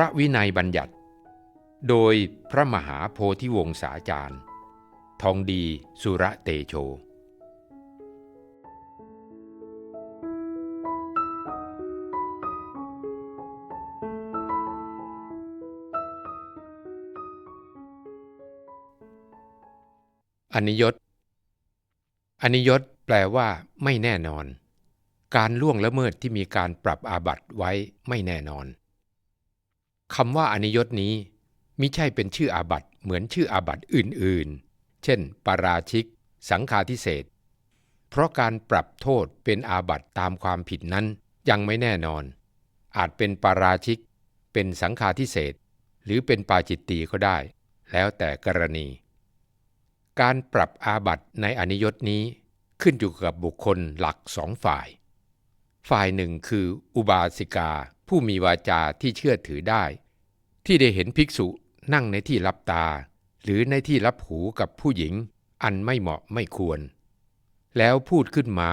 พระวินัยบัญญัติ โดยพระมหาโพธิวงศาจารย์ ทองดีสุระเตโชอนิยตอนิยตแปลว่าไม่แน่นอน การล่วงละเมิดที่มีการปรับอาบัติไว้ไม่แน่นอน คำว่าอนิยตนี้มิใช่เป็นชื่ออาบัติเหมือนชื่ออาบัติอื่นๆ เช่น ปาราชิก สังฆาทิเศษเพราะการปรับโทษเป็นอาบัติตามความผิดนั้นยังไม่แน่นอน อาจเป็นปาราชิก เป็นสังฆาทิเศษหรือเป็นปาจิตตีก็ได้ แล้วแต่กรณี การปรับอาบัติในอนิยตนี้ขึ้นอยู่กับบุคคลหลักสองฝ่าย ฝ่ายหนึ่งคืออุบาสิกา ผู้มีวาจาที่เชื่อถือได้ ที่ได้เห็นภิกษุนั่งในที่รับตา หรือในที่รับหูกับผู้หญิง อันไม่เหมาะไม่ควร แล้วพูดขึ้นมา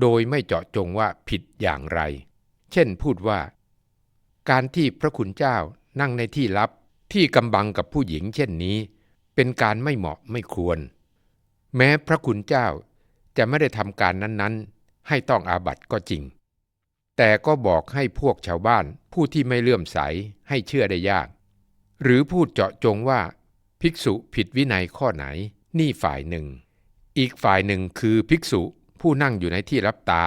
โดยไม่เจาะจงว่าผิดอย่างไร เช่นพูดว่า การที่พระคุณเจ้านั่งในที่ลับที่กำบังกับผู้หญิงเช่นนี้ เป็นการไม่เหมาะไม่ควร แม้พระคุณเจ้าจะไม่ได้ทำการนั้นๆ ให้ต้องอาบัติก็จริง แต่ก็บอกให้พวกชาวบ้านผู้ที่ไม่เลื่อมใสให้เชื่อได้ยาก หรือพูดเจาะจงว่า ภิกษุผิดวินัยข้อไหน นี่ฝ่ายหนึ่ง อีกฝ่ายหนึ่งคือภิกษุผู้นั่งอยู่ในที่รับตา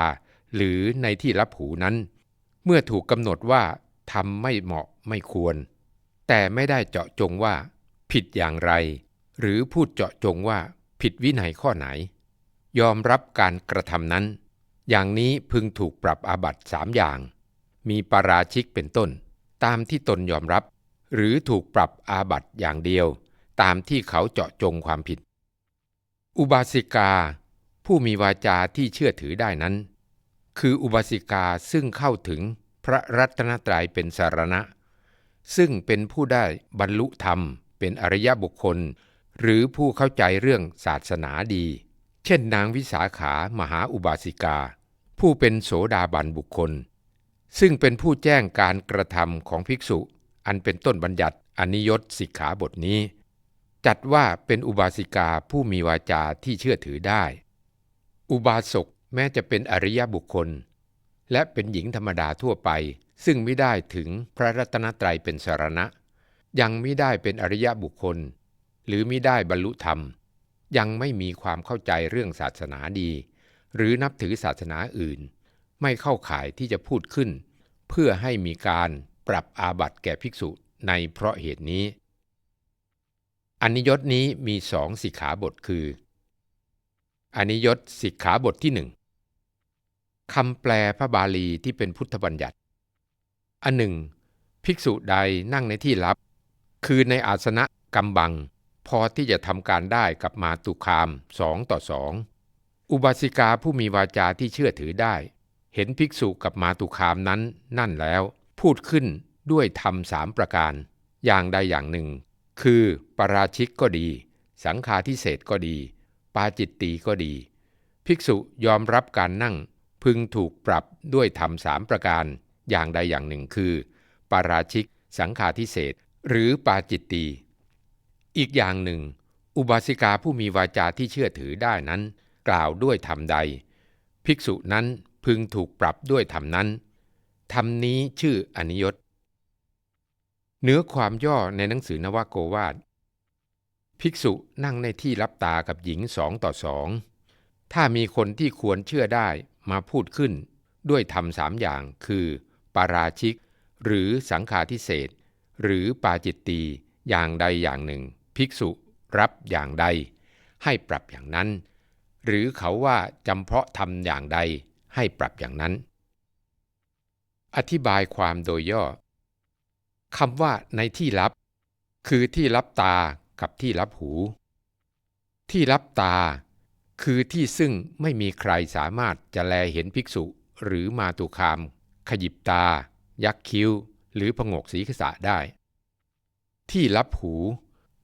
หรือในที่รับหูนั้น เมื่อถูกกำหนดว่าทำไม่เหมาะไม่ควร แต่ไม่ได้เจาะจงว่า ผิดอย่างไร หรือพูดเจาะจงว่าผิดวินัยข้อไหน ยอมรับการกระทำนั้น อย่างนี้พึงถูกปรับอาบัติสามอย่าง มีปาราชิกเป็นต้น ตามที่ตนยอมรับ หรือถูกปรับอาบัติอย่างเดียว ตามที่เขาเจาะจงความผิด อุบาสิกา ผู้มีวาจาที่เชื่อถือได้นั้น คืออุบาสิกาซึ่งเข้าถึงพระรัตนตรัยเป็นสารณะ ซึ่งเป็นผู้ได้บรรลุธรรม เป็นอริยบุคคล หรือผู้เข้าใจเรื่องศาสนาดี เช่นนางวิสาขามหาอุบาสิกา ผู้เป็นโสดาบันบุคคล ซึ่งเป็นผู้แจ้งการกระทำของภิกษุ อันเป็นต้นบัญญัติอนิยตสิกขาบทนี้ จัดว่าเป็นอุบาสิกาผู้มีวาจาที่เชื่อถือได้ อุบาสกแม้จะเป็นอริยบุคคล และเป็นหญิงธรรมดาทั่วไป ซึ่งไม่ได้ถึงพระรัตนตรัยเป็นสารณะ ยังไม่ได้เป็นอริยบุคคล หรือไม่ได้บรรลุธรรม ยังไม่มีความเข้าใจเรื่องศาสนาดี หรือนับถือศาสนาอื่น ไม่เข้าข่ายที่จะพูดขึ้น เพื่อให้มีการปรับอาบัติแก่ภิกษุในเพราะเหตุนี้อนิยตนี้มีสองสิกขาบทคืออนิยตสิกขาบทที่หนึ่งคำแปลพระบาลีที่เป็นพุทธบัญญัติ อันหนึ่ง ภิกษุใดนั่งในที่ลับ คือในอาสนะกำบัง พอที่จะทำการได้กับมาตุคามสองต่อสอง อุบาสิกาผู้มีวาจาที่เชื่อถือได้ เห็นภิกษุกับมาตุคามนั้นนั่นแล้ว พูดขึ้นด้วยธรรมสามประการ อย่างใดอย่างหนึ่ง คือปราชิกก็ดี สังฆาทิเศษก็ดี ปาจิตตีก็ดี ภิกษุยอมรับการนั่งพึงถูกปรับด้วยธรรมสามประการ อย่างใดอย่างหนึ่งคือ ปาราชิก สังฆาทิเศษหรือปาจิตตี อีกอย่างหนึ่ง อุบาสิกาผู้มีวาจาที่เชื่อถือได้นั้น กล่าวด้วยธรรมใด ภิกษุนั้นพึงถูกปรับด้วยธรรมนั้นธรรมนี้ชื่ออนิยตเนื้อความย่อในหนังสือนวโกวาทภิกษุนั่งในที่รับตากับหญิงสองต่อสองถ้ามีคนที่ควรเชื่อได้มาพูดขึ้น ด้วยธรรมสามอย่างคือ ปาราชิก หรือสังฆาทิเศษหรือปาจิตตีอย่างใดอย่างหนึ่ง ภิกษุรับอย่างใด ให้ปรับอย่างนั้น หรือเขาว่าจำเพาะทำอย่างใดให้ปรับอย่างนั้น อธิบายความโดยย่อคำว่าในที่ลับ คือที่รับตากับที่รับหู ที่รับตา คือที่ซึ่งไม่มีใครสามารถจะแลเห็นภิกษุหรือมาตุคาม ขยิบตา ยักคิ้ว หรือผงกศีรษะได้ ที่รับหู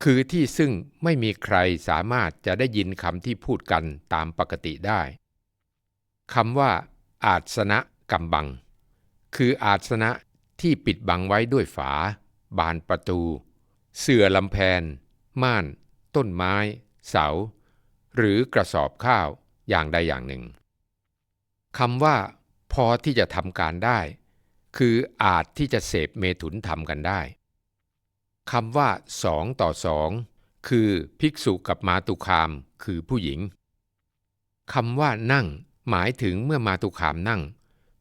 คือที่ซึ่งไม่มีใครสามารถจะได้ยินคำที่พูดกันตามปกติได้คำว่า อาสนะกำบัง คืออาสนะที่ปิดบังไว้ด้วยฝา บานประตู เสื่อลำแพน ม่าน ต้นไม้ เสา หรือกระสอบข้าวอย่างใดอย่างหนึ่งคำว่า พอที่จะทำการได้ คืออาจที่จะเสพเมถุนทำกันได้ คำว่าสองต่อสองคือภิกษุกับมาตุคามคือผู้หญิงคำว่านั่ง หมายถึงเมื่อมาตุคามนั่ง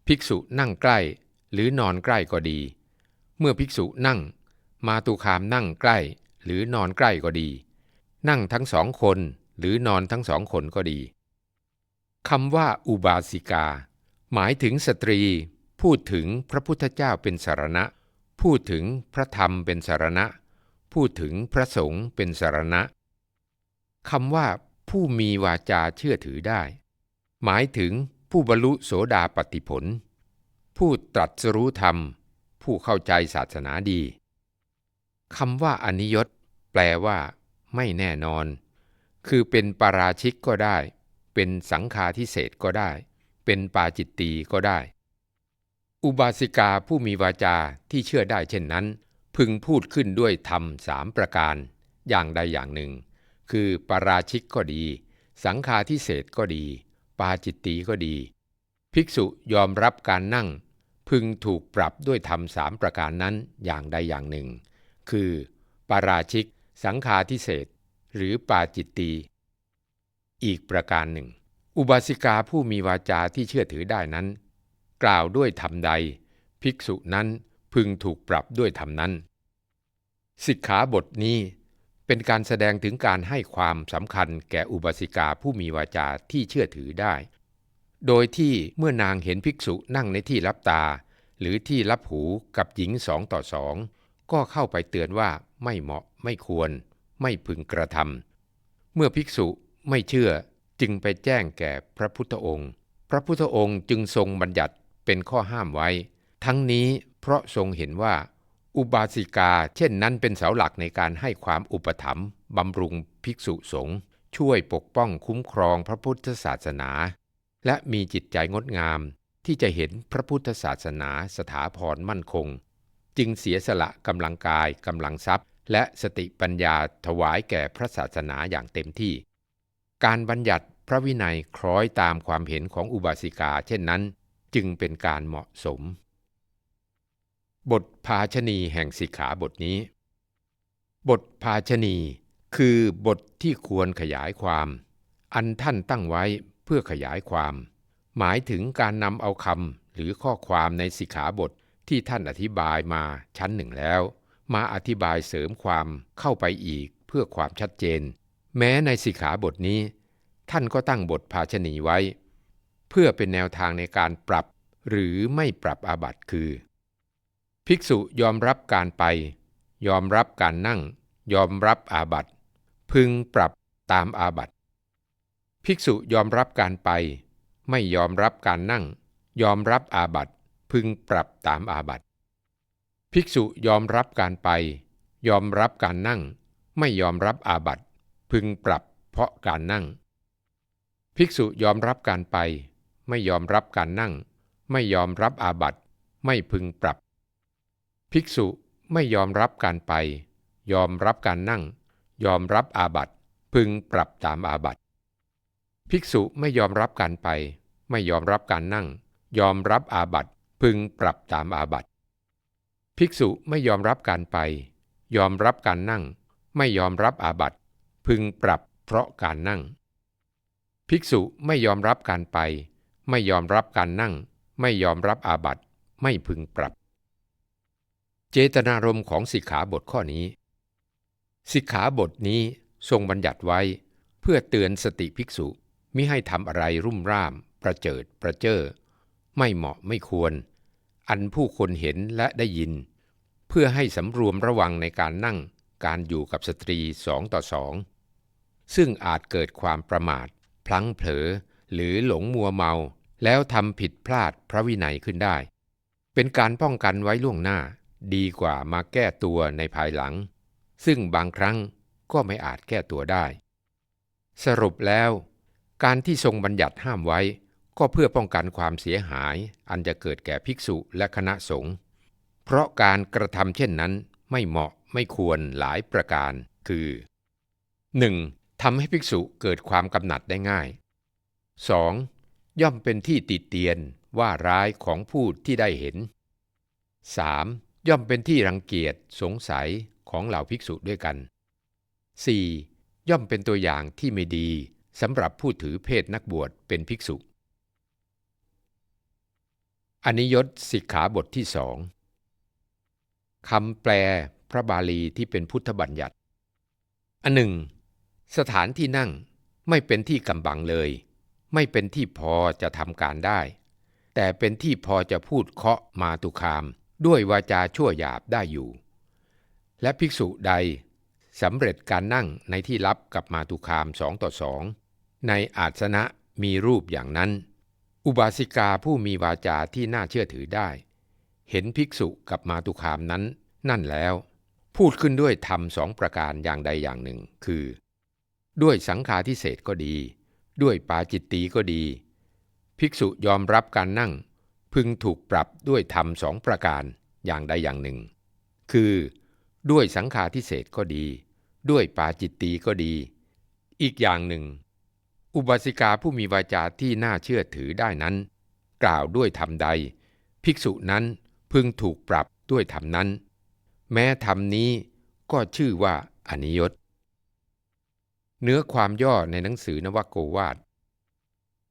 ภิกษุนั่งใกล้ หรือนอนใกล้ก็ดี เมื่อภิกษุนั่ง มาตุคามนั่งใกล้ หรือนอนใกล้ก็ดี นั่งทั้งสองคนหรือนอนทั้งสองคนก็ดีคำว่าอุบาสิกา หมายถึงสตรี พูดถึงพระพุทธเจ้าเป็นสารณะ พูดถึงพระธรรมเป็นสารณะ พูดถึงพระสงฆ์เป็นสารณะคำว่าผู้มีวาจาเชื่อถือได้ หมายถึงผู้บรรลุโสดาปติผล ผู้ตรัสรู้ธรรม ผู้เข้าใจศาสนาดีคำว่าอนิยตแปลว่า ไม่แน่นอน คือเป็นปาราชิกก็ได้ เป็นสังฆาทิเศษก็ได้ เป็นปาจิตตีก็ได้ อุบาสิกาผู้มีวาจาที่เชื่อได้เช่นนั้น พึงพูดขึ้นด้วยธรรมสามประการ อย่างใดอย่างหนึ่ง คือปาราชิกก็ดี สังฆาทิเศษก็ดี ปาจิตตีก็ดี ภิกษุยอมรับการนั่ง พึงถูกปรับด้วยธรรมสามประการนั้นอย่างใดอย่างหนึ่ง คือปาราชิก สังฆาทิเศษหรือปาจิตตีอีกประการหนึ่ง อุบาสิกาผู้มีวาจาที่เชื่อถือได้นั้น กล่าวด้วยธรรมใด ภิกษุนั้นพึงถูกปรับด้วยธรรมนั้น สิกขาบทนี้เป็นการแสดงถึงการให้ความสำคัญแก่อุบาสิกาผู้มีวาจาที่เชื่อถือได้ โดยที่เมื่อนางเห็นภิกษุนั่งในที่รับตา หรือที่รับหูกับหญิงสองต่อสองก็เข้าไปเตือนว่าไม่เหมาะไม่ควร ไม่พึงกระทำเมื่อภิกษุไม่เชื่อจึงไปแจ้งแก่พระพุทธองค์ พระพุทธองค์จึงทรงบัญญัติ เป็นข้อห้ามไว้ ทั้งนี้เพราะทรงเห็นว่า อุบาสิกาเช่นนั้นเป็นเสาหลักในการให้ความอุปถัมภ์บำรุงภิกษุสงฆ์ช่วยปกป้องคุ้มครองพระพุทธศาสนา และมีจิตใจงดงามที่จะเห็นพระพุทธศาสนาสถาพรมั่นคง จึงเสียสละกำลังกายกำลังทรัพย์ และสติปัญญาถวายแก่พระศาสนาอย่างเต็มที่ การบัญญัติพระวินัยคล้อยตามความเห็นของอุบาสิกา เช่นนั้น จึงเป็นการเหมาะสม บทภาชณีแห่งสิกขาบทนี้ บทภาชณีคือบทที่ควรขยายความ อันท่านตั้งไว้เพื่อขยายความ หมายถึงการนำเอาคำหรือข้อความในสิกขาบทที่ท่านอธิบายมาชั้นหนึ่งแล้ว มาอธิบายเสริมความเข้าไปอีกเพื่อความชัดเจน แม้ในสิกขาบทนี้ ท่านก็ตั้งบทภาชณีไว้ พื่อเป็นแนวทางในการปรับ หรือไม่ปรับอาบัติคือ ภิกษุยอมรับการไป ยอมรับการนั่ง ยอมรับอาบัติพึงปรับตามอาบัติภิกษุยอมรับการไป ไม่ยอมรับการนั่ง ยอมรับอาบัติพึงปรับตามอาบัติภิกษุยอมรับการไป ยอมรับการนั่ง ไม่ยอมรับอาบัติพึงปรับเพราะการนั่ง ภิกษุยอมรับการไป ไม่ยอมรับการนั่ง ไม่ยอมรับอาบัติ ไม่พึงปรับ ภิกษุไม่ยอมรับการไป ยอมรับการนั่ง ยอมรับอาบัติ พึงปรับตามอาบัติ ภิกษุไม่ยอมรับการไป ไม่ยอมรับการนั่ง ยอมรับอาบัติ พึงปรับตามอาบัติ ภิกษุไม่ยอมรับการไป ยอมรับการนั่ง ไม่ยอมรับอาบัติ พึงปรับเพราะการนั่ง ภิกษุไม่ยอมรับการไป ไม่ยอมรับการนั่ง ไม่ยอมรับอาบัติ ไม่พึงปรับ เจตนารมณ์ของสิกขาบทข้อนี้ สิกขาบทนี้ทรงบัญญัติไว้เพื่อเตือนสติภิกษุมิให้ทำอะไรรุ่มร่าม ประเจิดประเจ้อไม่เหมาะไม่ควร อันผู้คนเห็นและได้ยิน เพื่อให้สำรวมระวังในการนั่งการอยู่กับสตรีสองต่อสองซึ่งอาจเกิดความประมาท พลั้งเผลอ หรือหลงมัวเมา แล้วทำผิดพลาดพระวินัยขึ้นได้ เป็นการป้องกันไว้ล่วงหน้า ดีกว่ามาแก้ตัวในภายหลัง ซึ่งบางครั้งก็ไม่อาจแก้ตัวได้ สรุปแล้ว การที่ทรงบัญญัติห้ามไว้ ก็เพื่อป้องกันความเสียหาย อันจะเกิดแก่ภิกษุและคณะสงฆ์เพราะการกระทำเช่นนั้นไม่เหมาะไม่ควรหลายประการ คือ 1. ทำให้ภิกษุเกิดความกำหนัดได้ง่าย 2. ย่อมเป็นที่ติเตียนว่าร้ายของผู้ที่ได้เห็น 3. ย่อมเป็นที่รังเกียจสงสัยของเหล่าภิกษุด้วยกัน 4. ย่อมเป็นตัวอย่างที่ไม่ดีสำหรับผู้ถือเพศนักบวชเป็นภิกษุ อนิยตสิกขาบทที่สองคำแปลพระบาลีที่เป็นพุทธบัญญัติ อันหนึ่ง สถานที่นั่งไม่เป็นที่กำบังเลย ไม่เป็นที่พอจะทำการได้ แต่เป็นที่พอจะพูดเคาะมาตุคาม ด้วยวาจาชั่วหยาบได้อยู่ และภิกษุใดสำเร็จการนั่งในที่ลับกับมาตุคามสองต่อสองในอาสนะมีรูปอย่างนั้น อุบาสิกาผู้มีวาจาที่น่าเชื่อถือได้ เห็นภิกษุกับมาตุคามนั้น นั่นแล้ว พูดขึ้นด้วยธรรมสองประการอย่างใดอย่างหนึ่ง คือ ด้วยสังฆาทิเศษก็ดี ด้วยปาจิตตีก็ดี ภิกษุยอมรับการนั่ง พึงถูกปรับด้วยธรรมสองประการอย่างใดอย่างหนึ่ง คือด้วยสังฆาทิเศษก็ดี ด้วยปาจิตตีก็ดี อีกอย่างหนึ่ง อุบาสิกาผู้มีวาจาที่น่าเชื่อถือได้นั้น กล่าวด้วยธรรมใด ภิกษุนั้นพึงถูกปรับด้วยธรรมนั้น แม้ธรรมนี้ก็ชื่อว่าอนิยต เนื้อความย่อในหนังสือนวโกวาท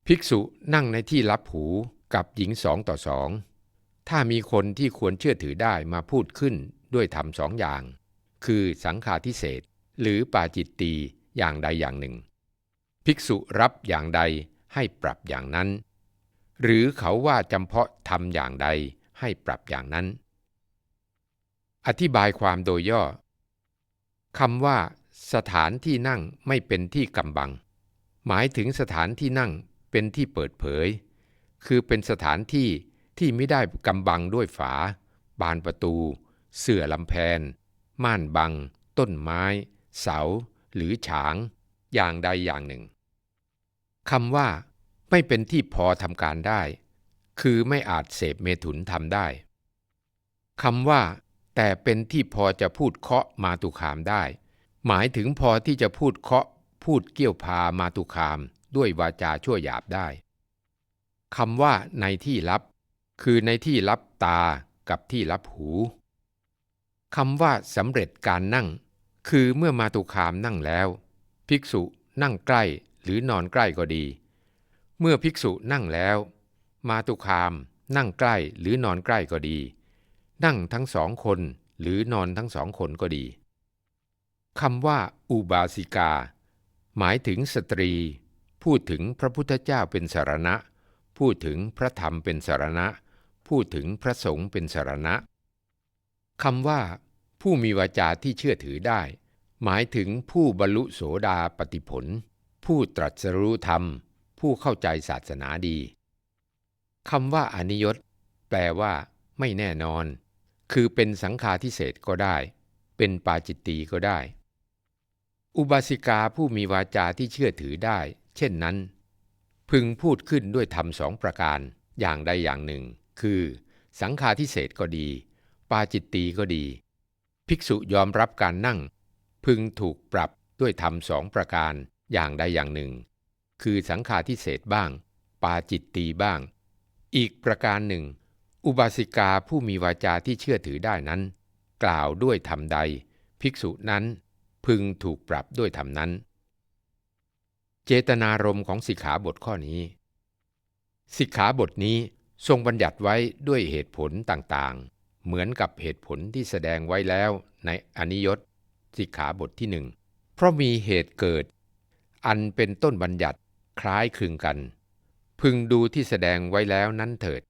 ภิกษุนั่งในที่รับหูกับหญิงสองต่อสอง ถ้ามีคนที่ควรเชื่อถือได้มาพูดขึ้นด้วยธรรมสองอย่าง คือสังฆาทิเศษหรือปาจิตตีอย่างใดอย่างหนึ่ง ภิกษุรับอย่างใดให้ปรับอย่างนั้น หรือเขาว่าจำเพาะทำอย่างใดให้ปรับอย่างนั้น อธิบายความโดยย่อคำว่า สถานที่นั่งไม่เป็นที่กำบัง หมายถึงสถานที่นั่งเป็นที่เปิดเผย คือเป็นสถานที่ที่ไม่ได้กำบังด้วยฝา บานประตู เสื่อลำแพน ม่านบัง ต้นไม้ เสา หรือฉาง อย่างใดอย่างหนึ่งคำว่า ไม่เป็นที่พอทำการได้ คือไม่อาจเสพเมถุนทำได้คำว่า แต่เป็นที่พอจะพูดเคาะมาตุคามได้ หมายถึงพอที่จะพูดเคาะพูดเกี่ยวพามาตุคาม ด้วยวาจาชั่วหยาบได้คำว่าในที่ลับ คือในที่ลับตากับที่ลับหูคำว่าสำเร็จการนั่ง คือเมื่อมาตุคามนั่งแล้ว ภิกษุนั่งใกล้หรือนอนใกล้ก็ดี เมื่อภิกษุนั่งแล้ว มาตุคาม นั่งใกล้หรือนอนใกล้ก็ดี นั่งทั้งสองคนหรือนอนทั้งสองคนก็ดี คำว่าอุบาสิกา หมายถึงสตรี พูดถึงพระพุทธเจ้าเป็นสารณะ พูดถึงพระธรรมเป็นสารณะ พูดถึงพระสงฆ์เป็นสารณะคำว่า ผู้มีวาจาที่เชื่อถือได้ หมายถึงผู้บรรลุโสดาปติผล ผู้ตรัสรู้ธรรม ผู้เข้าใจศาสนาดีคำว่าอนิยตแปลว่าไม่แน่นอน คือเป็นสังฆาทิเศษก็ได้ เป็นปาจิตตีก็ได้ อุบาสิกาผู้มีวาจาที่เชื่อถือได้ เช่นนั้น พึงพูดขึ้นด้วยธรรมสองประการอย่างใดอย่างหนึ่ง คือ สังฆาทิเศษก็ดี ปาจิตตีก็ดี ภิกษุยอมรับการนั่ง พึงถูกปรับด้วยธรรมสองประการอย่างใดอย่างหนึ่ง คือสังฆาทิเศษบ้าง ปาจิตตีบ้าง อีกประการหนึ่ง อุบาสิกาผู้มีวาจาที่เชื่อถือได้นั้น กล่าวด้วยธรรมใด ภิกษุนั้น พึงถูกปรับด้วยธรรมนั้น เจตนารมณ์ของสิกขาบทข้อนี้ สิกขาบทนี้ทรงบัญญัติไว้ด้วยเหตุผลต่างๆ เหมือนกับเหตุผลที่แสดงไว้แล้วในอนิยตสิกขาบทที่หนึ่งเพราะมีเหตุเกิด อันเป็นต้นบัญญัติคล้ายคลึงกัน พึงดูที่แสดงไว้แล้วนั้นเถิด